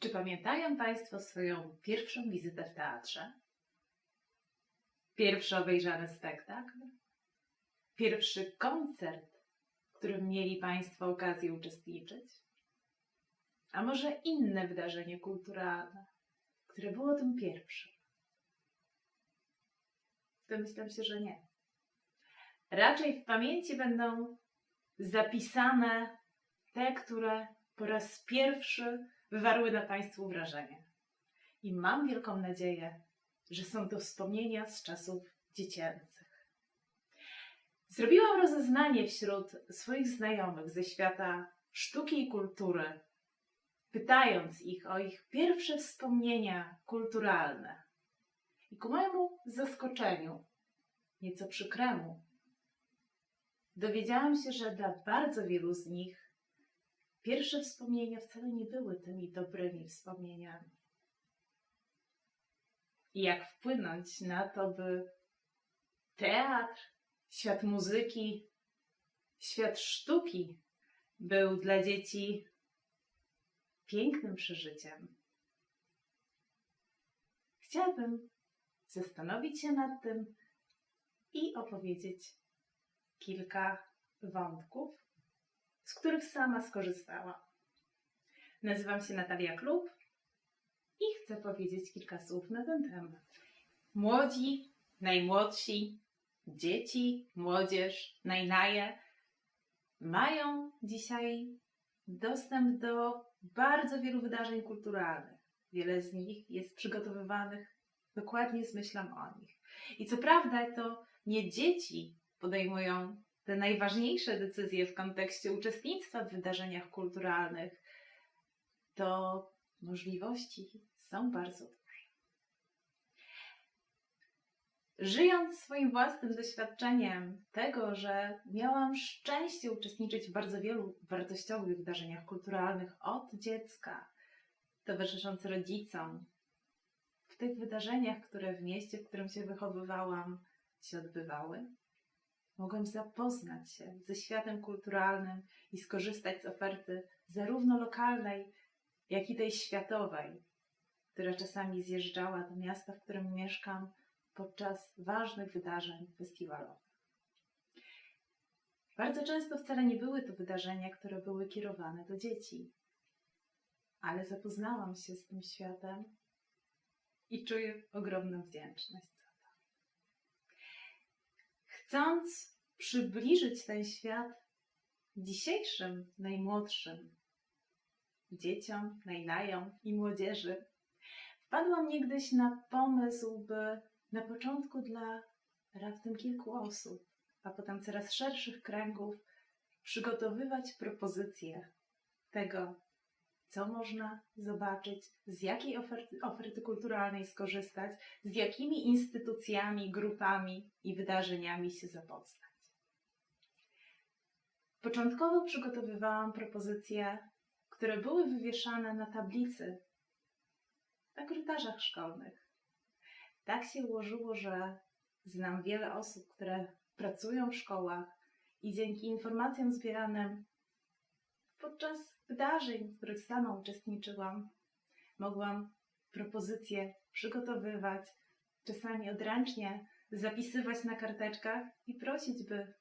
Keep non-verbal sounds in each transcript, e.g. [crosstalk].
Czy pamiętają Państwo swoją pierwszą wizytę w teatrze? Pierwszy obejrzany spektakl? Pierwszy koncert, w którym mieli Państwo okazję uczestniczyć? A może inne wydarzenie kulturalne, które było tym pierwszym? Domyślam się, że nie. Raczej w pamięci będą zapisane te, które po raz pierwszy wywarły na Państwu wrażenie. I mam wielką nadzieję, że są to wspomnienia z czasów dziecięcych. Zrobiłam rozeznanie wśród swoich znajomych ze świata sztuki i kultury, pytając ich o ich pierwsze wspomnienia kulturalne. I ku mojemu zaskoczeniu, nieco przykremu, dowiedziałam się, że dla bardzo wielu z nich pierwsze wspomnienia wcale nie były tymi dobrymi wspomnieniami. I jak wpłynąć na to, by teatr, świat muzyki, świat sztuki był dla dzieci pięknym przeżyciem. Chciałabym zastanowić się nad tym i opowiedzieć kilka wątków, z których sama skorzystałam. Nazywam się Natalia Klub i chcę powiedzieć kilka słów na ten temat. Młodzi, najmłodsi, dzieci, młodzież, najnaje mają dzisiaj dostęp do bardzo wielu wydarzeń kulturalnych. Wiele z nich jest przygotowywanych dokładnie z myślą o nich. I co prawda to nie dzieci podejmują te najważniejsze decyzje w kontekście uczestnictwa w wydarzeniach kulturalnych, to możliwości są bardzo duże. Żyjąc swoim własnym doświadczeniem tego, że miałam szczęście uczestniczyć w bardzo wielu wartościowych wydarzeniach kulturalnych od dziecka, towarzysząc rodzicom, w tych wydarzeniach, które w mieście, w którym się wychowywałam, się odbywały, mogłem zapoznać się ze światem kulturalnym i skorzystać z oferty zarówno lokalnej, jak i tej światowej, która czasami zjeżdżała do miasta, w którym mieszkam, podczas ważnych wydarzeń festiwalowych. Bardzo często wcale nie były to wydarzenia, które były kierowane do dzieci, ale zapoznałam się z tym światem i czuję ogromną wdzięczność. Chcąc przybliżyć ten świat dzisiejszym, najmłodszym dzieciom, najnajom i młodzieży, wpadłam niegdyś na pomysł, by na początku dla raptem kilku osób, a potem coraz szerszych kręgów, przygotowywać propozycje tego, co można zobaczyć, z jakiej oferty, oferty kulturalnej skorzystać, z jakimi instytucjami, grupami i wydarzeniami się zapoznać. Początkowo przygotowywałam propozycje, które były wywieszane na tablicy na korytarzach szkolnych. Tak się ułożyło, że znam wiele osób, które pracują w szkołach i dzięki informacjom zbieranym podczas wydarzeń, w których sama uczestniczyłam, mogłam propozycje przygotowywać, czasami odręcznie zapisywać na karteczkach i prosić, by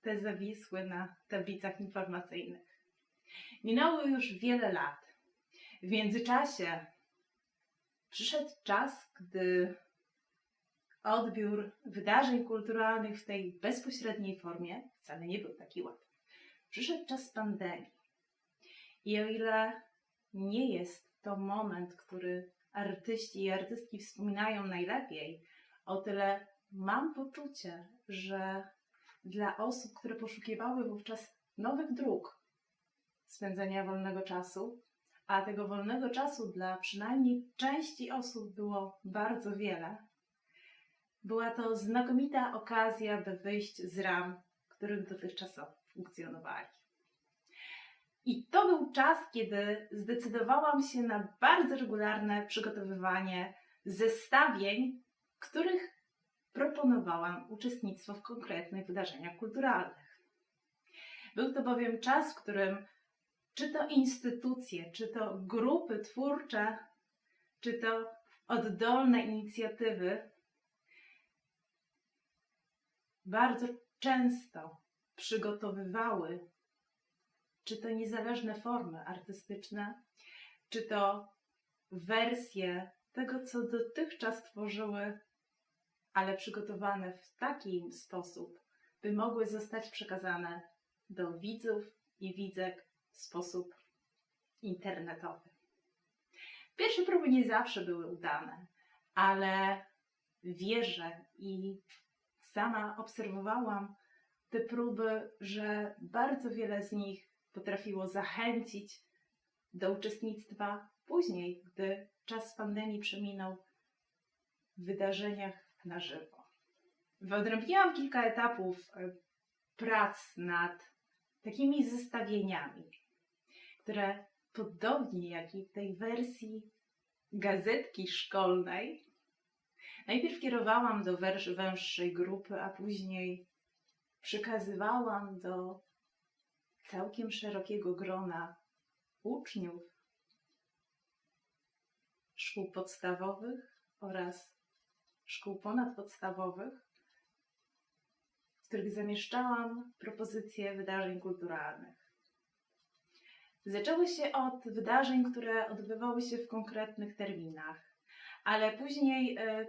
te zawisły na tablicach informacyjnych. Minęło już wiele lat. W międzyczasie przyszedł czas, gdy odbiór wydarzeń kulturalnych w tej bezpośredniej formie wcale nie był taki łatwy. Przyszedł czas pandemii. I o ile nie jest to moment, który artyści i artystki wspominają najlepiej, o tyle mam poczucie, że dla osób, które poszukiwały wówczas nowych dróg spędzenia wolnego czasu, a tego wolnego czasu dla przynajmniej części osób było bardzo wiele, była to znakomita okazja, by wyjść z ram, których dotychczas funkcjonowali. I to był czas, kiedy zdecydowałam się na bardzo regularne przygotowywanie zestawień, których proponowałam uczestnictwo w konkretnych wydarzeniach kulturalnych. Był to bowiem czas, w którym czy to instytucje, czy to grupy twórcze, czy to oddolne inicjatywy, bardzo często przygotowywały, czy to niezależne formy artystyczne, czy to wersje tego, co dotychczas tworzyły, ale przygotowane w taki sposób, by mogły zostać przekazane do widzów i widzek w sposób internetowy. Pierwsze próby nie zawsze były udane, ale wierzę i sama obserwowałam te próby, że bardzo wiele z nich potrafiło zachęcić do uczestnictwa później, gdy czas pandemii przeminął w wydarzeniach na żywo. Wyodrębniłam kilka etapów e, prac nad takimi zestawieniami, które podobnie jak i w tej wersji gazetki szkolnej, najpierw kierowałam do węższej grupy, a później przekazywałam do całkiem szerokiego grona uczniów szkół podstawowych oraz szkół ponadpodstawowych, w których zamieszczałam propozycje wydarzeń kulturalnych. Zaczęło się od wydarzeń, które odbywały się w konkretnych terminach, ale później e,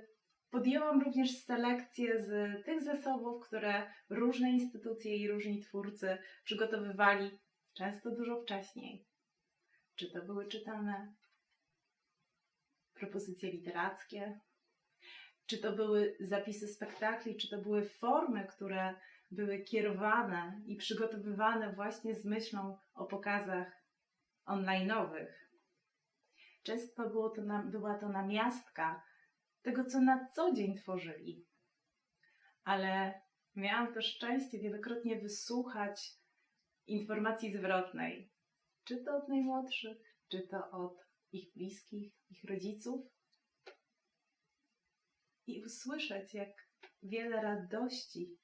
podjęłam również selekcję z tych zasobów, które różne instytucje i różni twórcy przygotowywali często dużo wcześniej. Czy to były czytane propozycje literackie, czy to były zapisy spektakli, czy to były formy, które były kierowane i przygotowywane właśnie z myślą o pokazach online'owych. Często było to na, była to namiastka tego, co na co dzień tworzyli. Ale miałam to szczęście wielokrotnie wysłuchać informacji zwrotnej, czy to od najmłodszych, czy to od ich bliskich, ich rodziców, i usłyszeć, jak wiele radości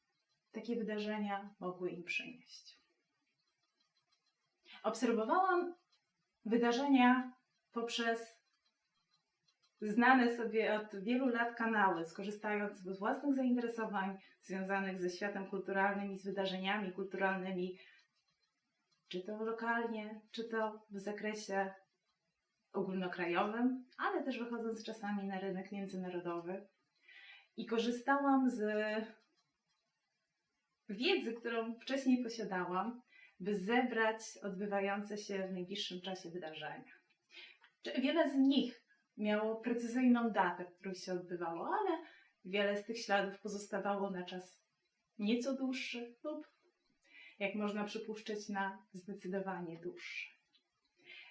takie wydarzenia mogły im przynieść. Obserwowałam wydarzenia poprzez znane sobie od wielu lat kanały, skorzystając z własnych zainteresowań związanych ze światem kulturalnym i z wydarzeniami kulturalnymi, czy to lokalnie, czy to w zakresie ogólnokrajowym, ale też wychodząc czasami na rynek międzynarodowy. I korzystałam z wiedzy, którą wcześniej posiadałam, by zebrać odbywające się w najbliższym czasie wydarzenia. Wiele z nich miało precyzyjną datę, w której się odbywało, ale wiele z tych śladów pozostawało na czas nieco dłuższy lub, jak można przypuszczać, na zdecydowanie dłuższy.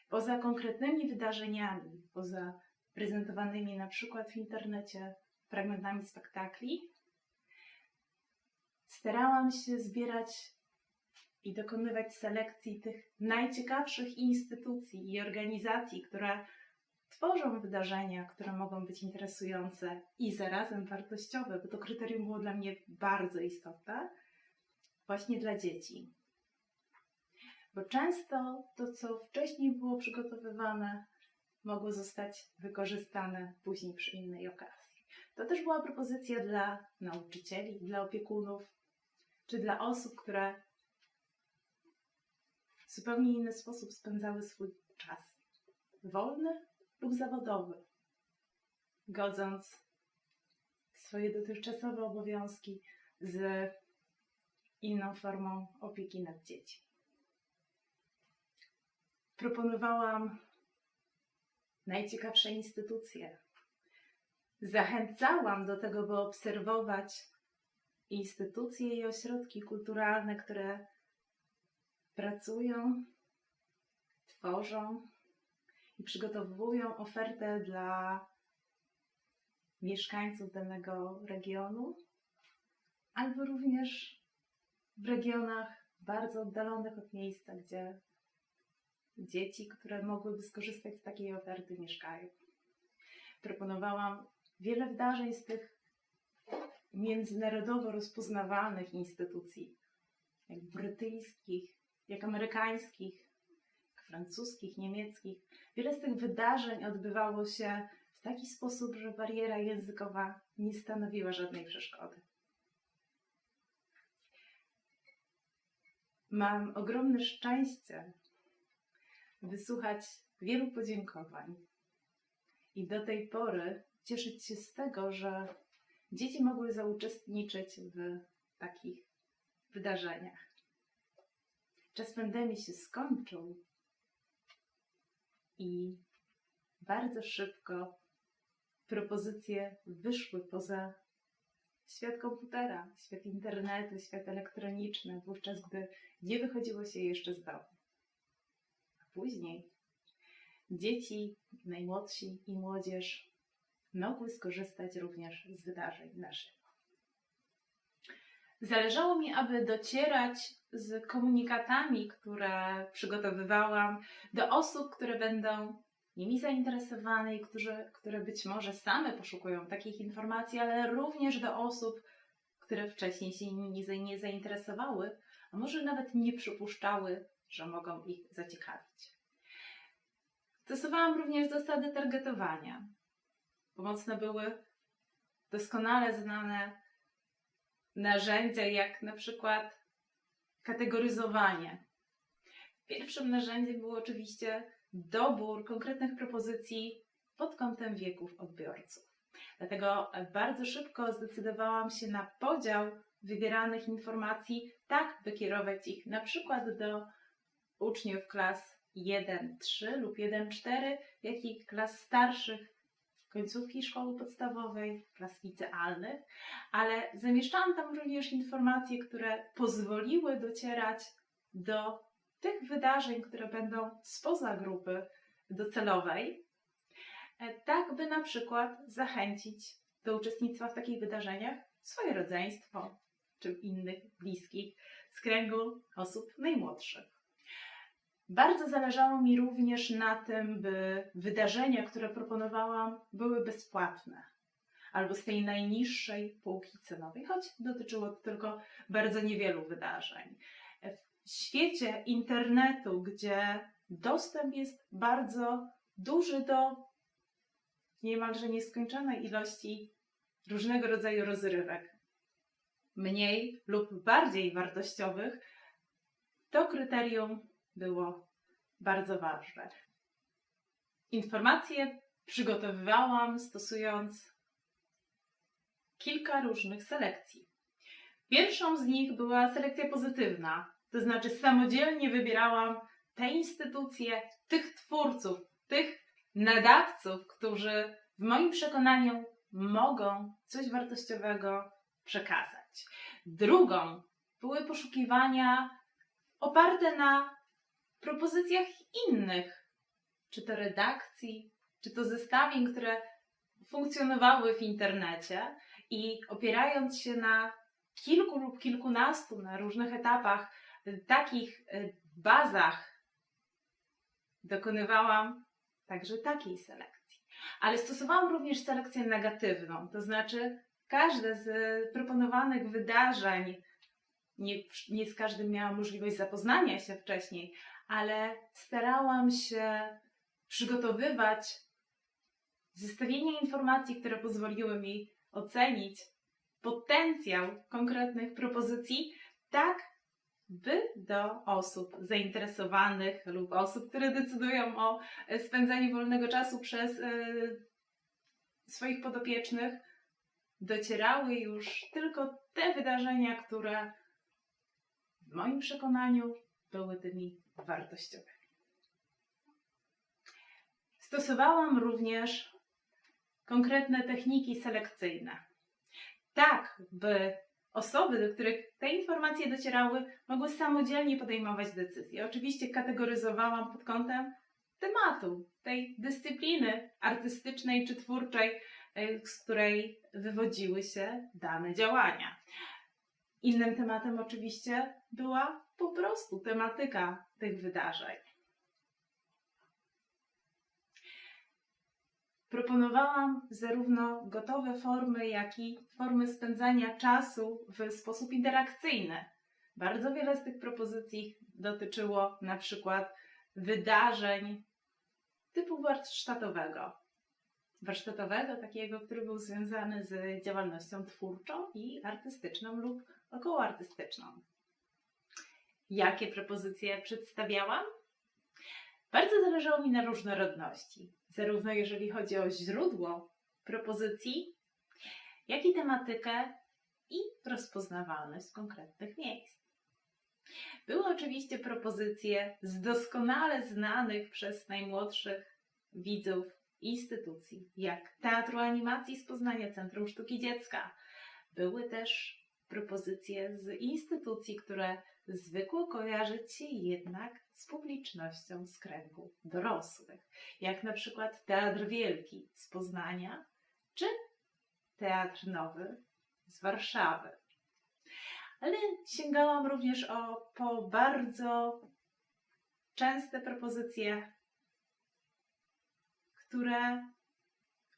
Poza konkretnymi wydarzeniami, poza prezentowanymi na przykład w internecie fragmentami spektakli, starałam się zbierać i dokonywać selekcji tych najciekawszych instytucji i organizacji, które tworzą wydarzenia, które mogą być interesujące i zarazem wartościowe, bo to kryterium było dla mnie bardzo istotne, właśnie dla dzieci. Bo często to, co wcześniej było przygotowywane, mogło zostać wykorzystane później przy innej okazji. To też była propozycja dla nauczycieli, dla opiekunów, czy dla osób, które w zupełnie inny sposób spędzały swój czas. Wolny lub zawodowy, godząc swoje dotychczasowe obowiązki z inną formą opieki nad dziećmi. Proponowałam najciekawsze instytucje. Zachęcałam do tego, by obserwować instytucje i ośrodki kulturalne, które pracują, tworzą i przygotowują ofertę dla mieszkańców danego regionu, albo również w regionach bardzo oddalonych od miejsca, gdzie dzieci, które mogłyby skorzystać z takiej oferty, mieszkają. Proponowałam wiele wydarzeń z tych międzynarodowo rozpoznawalnych instytucji, jak brytyjskich, jak amerykańskich, francuskich, niemieckich. Wiele z tych wydarzeń odbywało się w taki sposób, że bariera językowa nie stanowiła żadnej przeszkody. Mam ogromne szczęście wysłuchać wielu podziękowań i do tej pory cieszyć się z tego, że dzieci mogły zauczestniczyć w takich wydarzeniach. Czas pandemii się skończył i bardzo szybko propozycje wyszły poza świat komputera, świat internetu, świat elektroniczny, wówczas gdy nie wychodziło się jeszcze z domu. A później dzieci, najmłodsi i młodzież mogły skorzystać również z wydarzeń na żywo. Zależało mi, aby docierać z komunikatami, które przygotowywałam, do osób, które będą nimi zainteresowane i którzy, które być może same poszukują takich informacji, ale również do osób, które wcześniej się nimi nie zainteresowały, a może nawet nie przypuszczały, że mogą ich zaciekawić. Stosowałam również zasady targetowania. Pomocne były doskonale znane narzędzia, jak na przykład kategoryzowanie. Pierwszym narzędziem był oczywiście dobór konkretnych propozycji pod kątem wieków odbiorców. Dlatego bardzo szybko zdecydowałam się na podział wybieranych informacji, tak by kierować ich na przykład do uczniów klas 1-3 lub 1-4, jak i klas starszych końcówki szkoły podstawowej, klas licealnych, ale zamieszczałam tam również informacje, które pozwoliły docierać do tych wydarzeń, które będą spoza grupy docelowej, e, tak by na przykład zachęcić do uczestnictwa w takich wydarzeniach swoje rodzeństwo czy innych bliskich z kręgu osób najmłodszych. Bardzo zależało mi również na tym, by wydarzenia, które proponowałam, były bezpłatne albo z tej najniższej półki cenowej, choć dotyczyło to tylko bardzo niewielu wydarzeń. W świecie internetu, gdzie dostęp jest bardzo duży do niemalże nieskończonej ilości różnego rodzaju rozrywek, mniej lub bardziej wartościowych, to kryterium było bardzo ważne. Informacje przygotowywałam stosując kilka różnych selekcji. Pierwszą z nich była selekcja pozytywna, to znaczy samodzielnie wybierałam te instytucje, tych twórców, tych nadawców, którzy w moim przekonaniu mogą coś wartościowego przekazać. Drugą były poszukiwania oparte na propozycjach innych, czy to redakcji, czy to zestawień, które funkcjonowały w internecie i opierając się na kilku lub kilkunastu na różnych etapach y, takich y, bazach, dokonywałam także takiej selekcji. Ale stosowałam również selekcję negatywną, to znaczy każde z proponowanych wydarzeń, nie, nie z każdym miałam możliwość zapoznania się wcześniej, ale starałam się przygotowywać zestawienie informacji, które pozwoliły mi ocenić potencjał konkretnych propozycji, tak by do osób zainteresowanych lub osób, które decydują o spędzaniu wolnego czasu przez y, swoich podopiecznych, docierały już tylko te wydarzenia, które w moim przekonaniu były tymi wartościowymi. Stosowałam również konkretne techniki selekcyjne, tak by osoby, do których te informacje docierały, mogły samodzielnie podejmować decyzje. Oczywiście kategoryzowałam pod kątem tematu, tej dyscypliny artystycznej czy twórczej, e, z której wywodziły się dane działania. Innym tematem oczywiście była po prostu tematyka tych wydarzeń. Proponowałam zarówno gotowe formy, jak i formy spędzania czasu w sposób interakcyjny. Bardzo wiele z tych propozycji dotyczyło na przykład wydarzeń typu warsztatowego. Warsztatowego, takiego, który był związany z działalnością twórczą i artystyczną lub okołoartystyczną. Jakie propozycje przedstawiałam? Bardzo zależało mi na różnorodności, zarówno jeżeli chodzi o źródło propozycji, jak i tematykę i rozpoznawalność konkretnych miejsc. Były oczywiście propozycje z doskonale znanych przez najmłodszych widzów instytucji, jak Teatru Animacji z Poznania Centrum Sztuki Dziecka. Były też propozycje z instytucji, które zwykło kojarzyć się jednak z publicznością z kręgu dorosłych, jak na przykład Teatr Wielki z Poznania czy Teatr Nowy z Warszawy. Ale sięgałam również o, po bardzo częste propozycje, które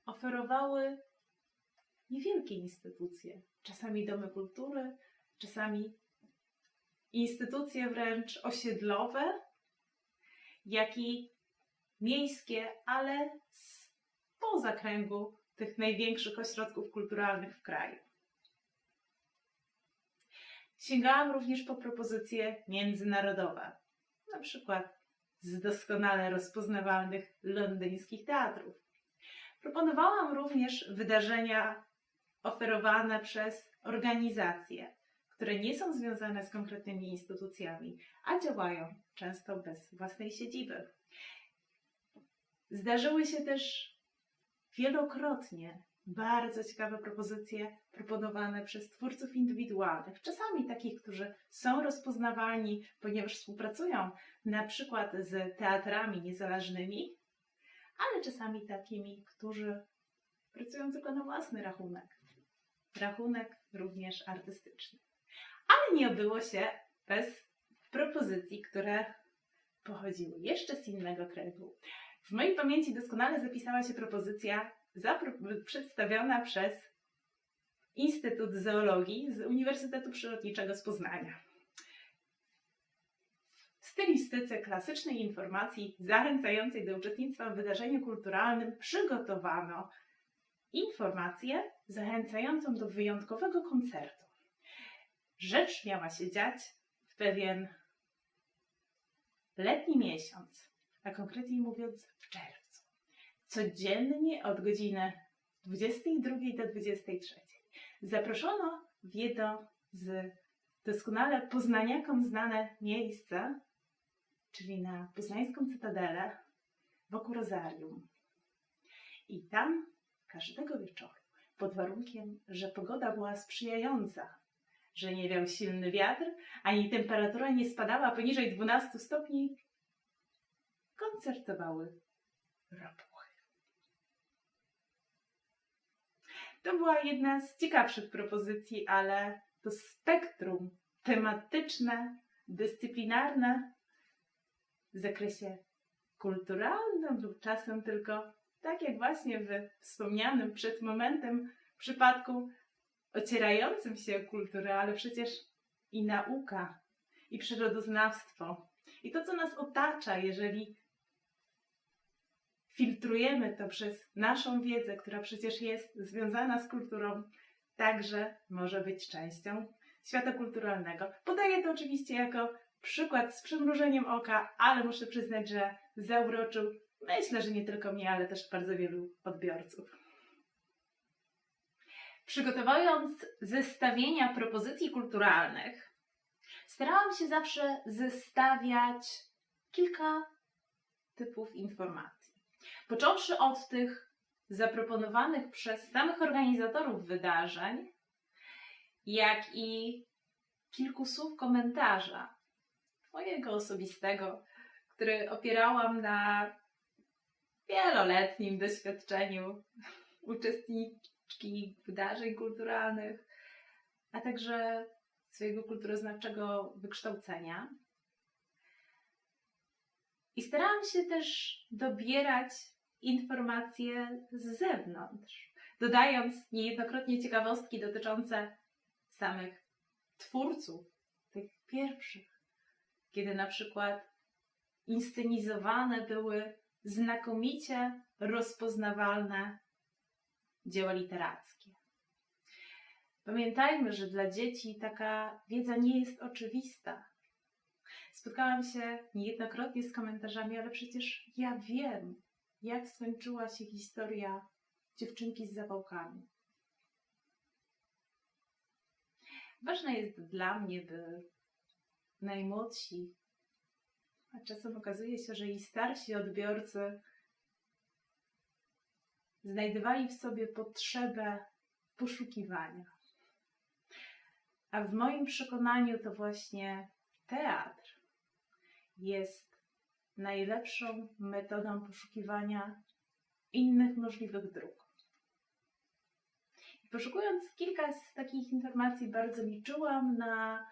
oferowały niewielkie instytucje, czasami domy kultury, czasami instytucje wręcz osiedlowe, jak i miejskie, ale spoza kręgu tych największych ośrodków kulturalnych w kraju. Sięgałam również po propozycje międzynarodowe, na przykład z doskonale rozpoznawalnych londyńskich teatrów. Proponowałam również wydarzenia oferowane przez organizacje, które nie są związane z konkretnymi instytucjami, a działają często bez własnej siedziby. Zdarzyły się też wielokrotnie bardzo ciekawe propozycje proponowane przez twórców indywidualnych, czasami takich, którzy są rozpoznawalni, ponieważ współpracują na przykład z teatrami niezależnymi, ale czasami takimi, którzy pracują tylko na własny rachunek. Rachunek również artystyczny. Ale nie obyło się bez propozycji, które pochodziły jeszcze z innego kręgu. W mojej pamięci doskonale zapisała się propozycja przedstawiona przez Instytut Zoologii z Uniwersytetu Przyrodniczego z Poznania. W stylistyce klasycznej informacji zachęcającej do uczestnictwa w wydarzeniu kulturalnym przygotowano informację zachęcającą do wyjątkowego koncertu. Rzecz miała się dziać w pewien letni miesiąc, a konkretniej mówiąc w czerwcu. Codziennie od godziny 22 do 23 zaproszono w jedno z doskonale poznaniakom znane miejsca, czyli na poznańską cytadelę wokół Rozarium. I tam każdego wieczoru, pod warunkiem, że pogoda była sprzyjająca, że nie wiał silny wiatr, ani temperatura nie spadała poniżej 12 stopni, koncertowały ropuchy. To była jedna z ciekawszych propozycji, ale to spektrum tematyczne, dyscyplinarne w zakresie kulturalnym lub czasem tylko, tak jak właśnie w wspomnianym przed momentem przypadku ocierającym się o kulturę, ale przecież i nauka, i przyrodoznawstwo, i to, co nas otacza, jeżeli filtrujemy to przez naszą wiedzę, która przecież jest związana z kulturą, także może być częścią świata kulturalnego. Podaję to oczywiście jako przykład z przymrużeniem oka, ale muszę przyznać, że zauroczył myślę, że nie tylko mnie, ale też bardzo wielu odbiorców. Przygotowując zestawienia propozycji kulturalnych, starałam się zawsze zestawiać kilka typów informacji. Począwszy od tych zaproponowanych przez samych organizatorów wydarzeń, jak i kilku słów komentarza mojego osobistego, który opierałam na wieloletnim doświadczeniu uczestniczki wydarzeń kulturalnych, a także swojego kulturoznawczego wykształcenia. I starałam się też dobierać informacje z zewnątrz, dodając niejednokrotnie ciekawostki dotyczące samych twórców, tych pierwszych, kiedy na przykład inscenizowane były znakomicie rozpoznawalne dzieła literackie. Pamiętajmy, że dla dzieci taka wiedza nie jest oczywista. Spotkałam się niejednokrotnie z komentarzami, ale przecież ja wiem, jak skończyła się historia dziewczynki z zapałkami. Ważne jest dla mnie, by najmłodsi, a czasem okazuje się, że i starsi odbiorcy znajdowali w sobie potrzebę poszukiwania. A w moim przekonaniu to właśnie teatr jest najlepszą metodą poszukiwania innych możliwych dróg. Poszukując kilka z takich informacji, bardzo liczyłam na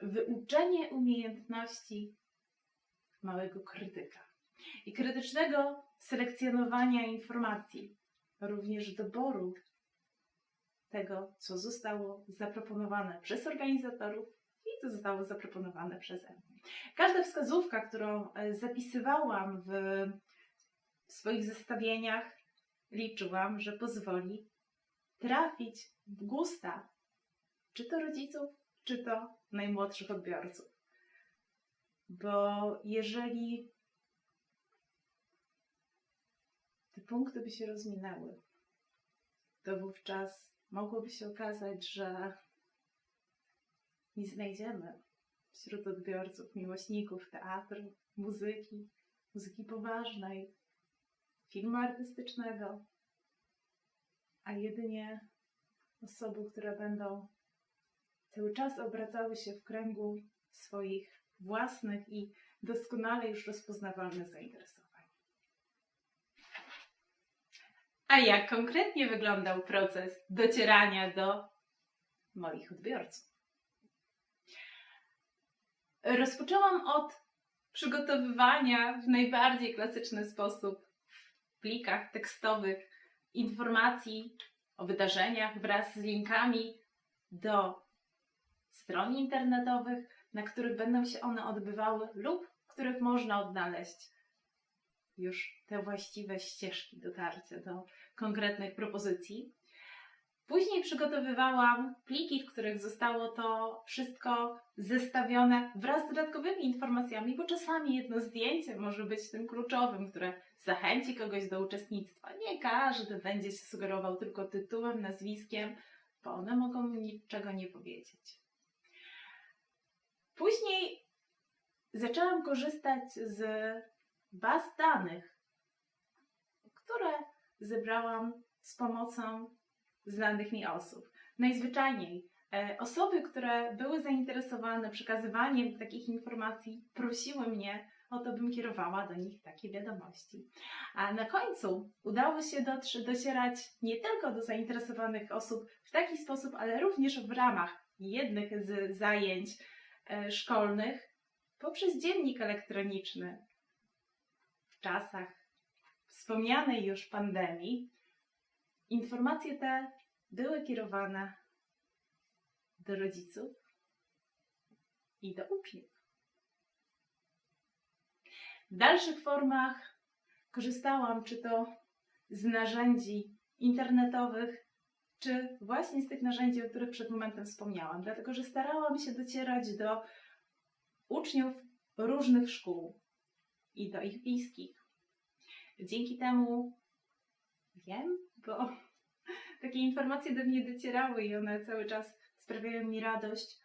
wyuczenie umiejętności małego krytyka i krytycznego selekcjonowania informacji, również doboru tego, co zostało zaproponowane przez organizatorów i co zostało zaproponowane przeze mnie. Każda wskazówka, którą e, zapisywałam w swoich zestawieniach, liczyłam, że pozwoli trafić w gusta czy to rodziców, czy to najmłodszych odbiorców. Bo jeżeli te punkty by się rozminęły, to wówczas mogłoby się okazać, że nie znajdziemy wśród odbiorców, miłośników teatru, muzyki, muzyki poważnej, filmu artystycznego, a jedynie osoby, które będą cały czas obracały się w kręgu swoich własnych i doskonale już rozpoznawalnych zainteresowań. A jak konkretnie wyglądał proces docierania do moich odbiorców? Rozpoczęłam od przygotowywania w najbardziej klasyczny sposób w plikach tekstowych informacji o wydarzeniach wraz z linkami do stron internetowych, na których będą się one odbywały lub których można odnaleźć już te właściwe ścieżki dotarcia do konkretnych propozycji. Później przygotowywałam pliki, w których zostało to wszystko zestawione wraz z dodatkowymi informacjami, bo czasami jedno zdjęcie może być tym kluczowym, które zachęci kogoś do uczestnictwa. Nie każdy będzie się sugerował tylko tytułem, nazwiskiem, bo one mogą niczego nie powiedzieć. Później zaczęłam korzystać z baz danych, które zebrałam z pomocą znanych mi osób. Najzwyczajniej e, osoby, które były zainteresowane przekazywaniem takich informacji, prosiły mnie o to, bym kierowała do nich takie wiadomości. A na końcu udało się dotrze, docierać nie tylko do zainteresowanych osób w taki sposób, ale również w ramach jednych z zajęć e, szkolnych poprzez dziennik elektroniczny. W czasach wspomnianej już pandemii informacje te były kierowane do rodziców i do uczniów. W dalszych formach korzystałam czy to z narzędzi internetowych, czy właśnie z tych narzędzi, o których przed momentem wspomniałam, dlatego że starałam się docierać do uczniów różnych szkół i do ich bliskich. Dzięki temu wiem, bo [laughs] takie informacje do mnie docierały i one cały czas sprawiają mi radość.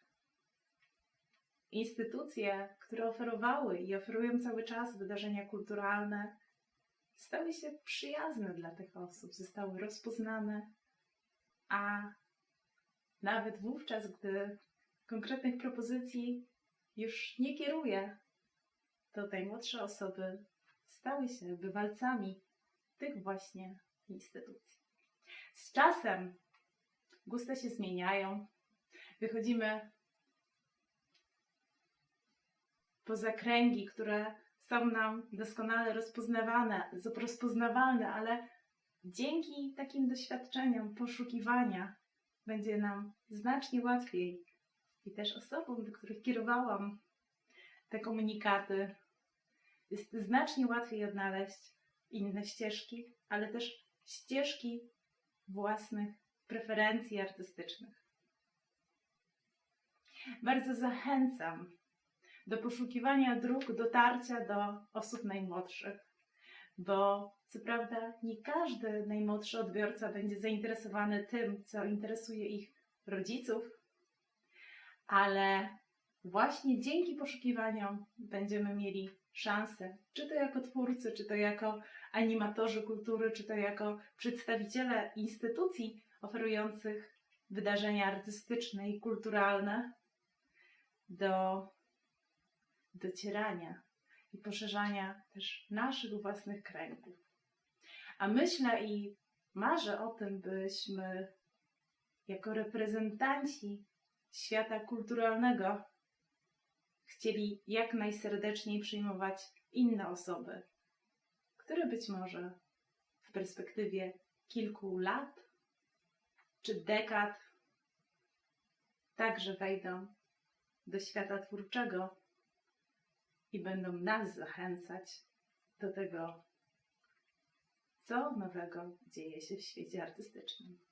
Instytucje, które oferowały i oferują cały czas wydarzenia kulturalne, stały się przyjazne dla tych osób, zostały rozpoznane, a nawet wówczas, gdy konkretnych propozycji już nie kieruję, to najmłodsze osoby stały się bywalcami tych właśnie instytucji. Z czasem gusta się zmieniają, wychodzimy poza kręgi, które są nam doskonale rozpoznawane, rozpoznawalne, ale dzięki takim doświadczeniom poszukiwania będzie nam znacznie łatwiej i też osobom, do których kierowałam te komunikaty, jest znacznie łatwiej odnaleźć inne ścieżki, ale też ścieżki własnych preferencji artystycznych. Bardzo zachęcam do poszukiwania dróg dotarcia do osób najmłodszych, bo co prawda nie każdy najmłodszy odbiorca będzie zainteresowany tym, co interesuje ich rodziców, ale właśnie dzięki poszukiwaniom będziemy mieli szansę, czy to jako twórcy, czy to jako animatorzy kultury, czy to jako przedstawiciele instytucji oferujących wydarzenia artystyczne i kulturalne, do docierania i poszerzania też naszych własnych kręgów. A myślę i marzę o tym, byśmy jako reprezentanci świata kulturalnego chcieli jak najserdeczniej przyjmować inne osoby, które być może w perspektywie kilku lat czy dekad także wejdą do świata twórczego i będą nas zachęcać do tego, co nowego dzieje się w świecie artystycznym.